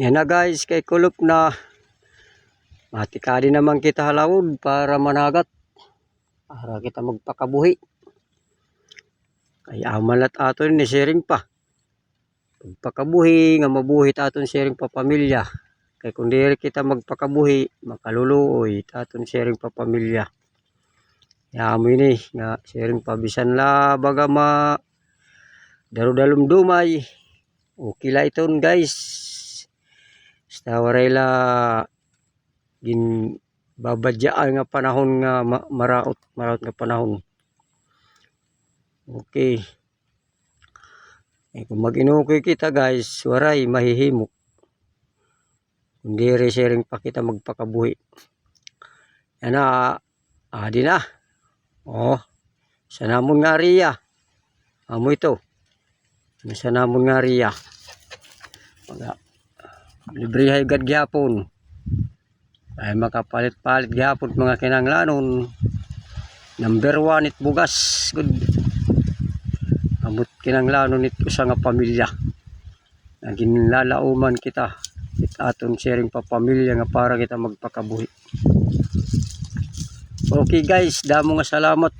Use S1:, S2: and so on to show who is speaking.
S1: Yan na guys, kay kulop na matikadi naman kita halawod para managat. Para kita magpakabuhi. Kaya amalat aton ni sharing pa. Pagpakabuhi nga mabuhi aton sharing pa pamilya. Kay kung diri kita magpakabuhi, makaluluoy aton sharing pa pamilya. Ya mo ini nga sharing pa bisan la baga ma darudalum dumay. Okay la guys. Basta waray la gin babadyaan nga panahon nga ma- maraot maraot nga panahon. Okay. Eh, kung mag-inukoy kita guys, waray mahihimok. Kung di re sharing pa kita magpakabuhi. Yan na, adi na. Oh, sa namon nga riya. Amo ito. Sa namon nga riya. Pag libre gad gyapon. Ay makapalit-palit gyapon mga kinanglanon. Number one it bugas. Good. Amot kinanglanon ito sa nga pamilya. Naging lalauman kita. Kita aton sharing pa pamilya nga para kita magpakabuhi. Okay guys, damo nga salamat.